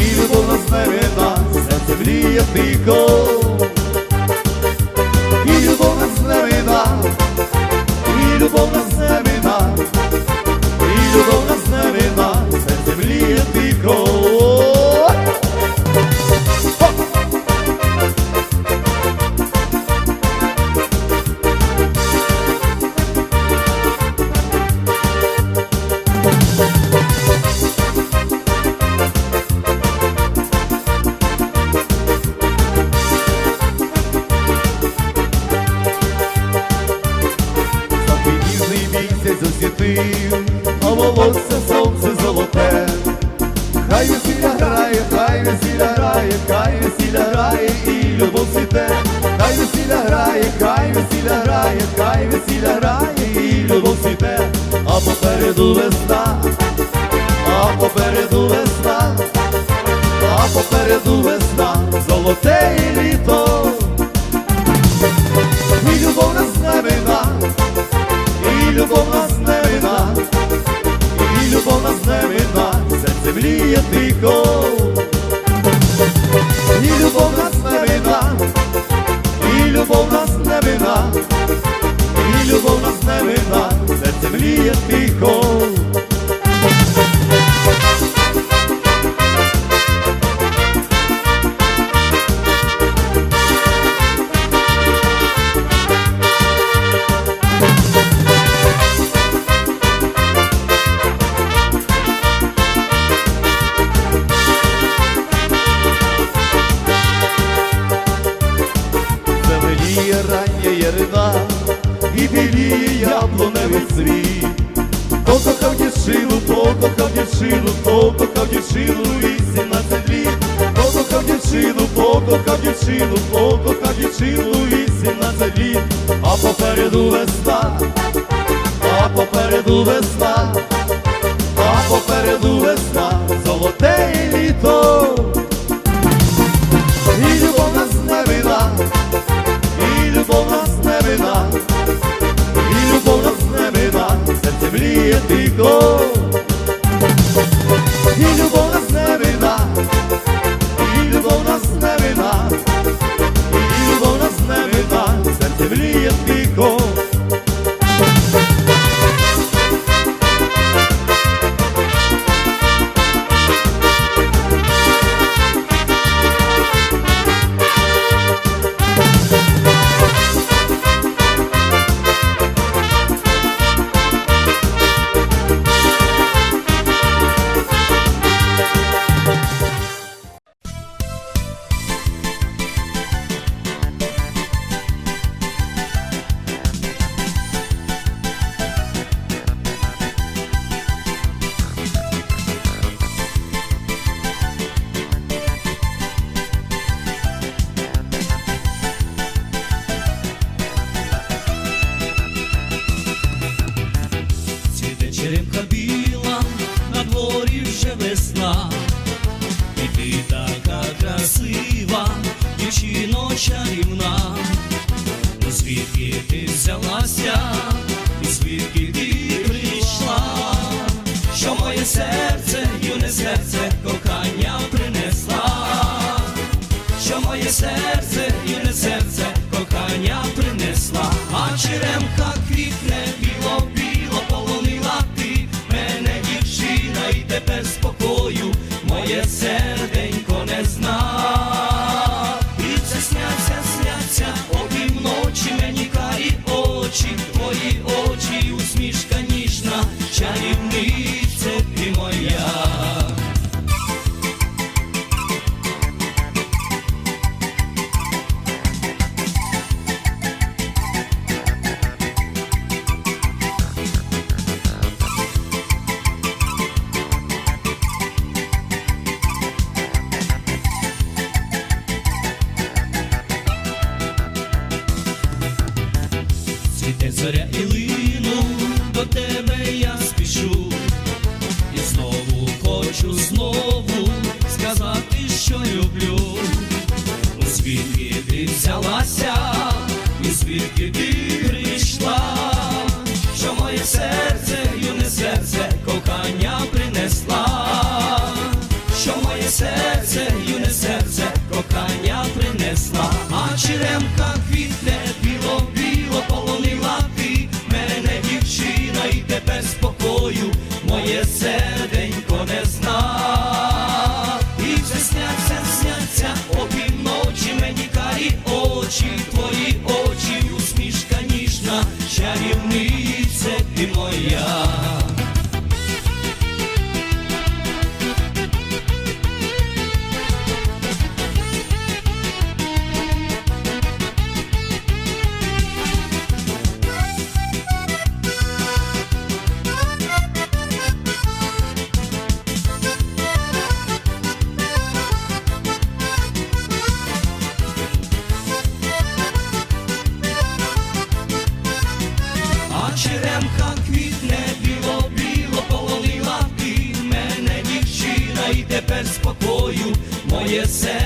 і любов нас не вина, серце мріє тихо. І любов нас не вина, і любов нас місяць освітив, а волосся сонце золоте. Хай весілля грає, хай весілля грає, хай весілля грає і любов цвіте. Хай весілля грає, хай весілля грає, хай весілля грає і любов цвіте. А попереду весна, а попереду весна, а попереду весна, мріє. І любов нас не вина, і любов нас не вина, і любов нас не вина, серце мліє тихо. І біліє яблуневий світ. Хто кохав дівчину, хто кохав дівчину, хто кохав дівчину, вісімнадцять літ. Хто кохав дівчину, хто кохав дівчину, хто кохав дівчину, вісімнадцять літ. А попереду весна, а попереду весна, мріє дівчино чарівна, звідки ти взялася, і звідки ти прийшла, що моє серце, юне серце, кохання принесла, що моє серце, юне серце, кохання принесла, а черемка квітне біло, полонила ти. Мене дівчина, і тепер спокою моє серденько Світе зоря і лину, до тебе я спішу, і знову хочу знову сказати, що люблю. У Звідки ти взялася, і звідки ти прийшла, що моє серце, черемха квітне, біло-біло полонила ти мене дівчина, і тепер спокою моє серце.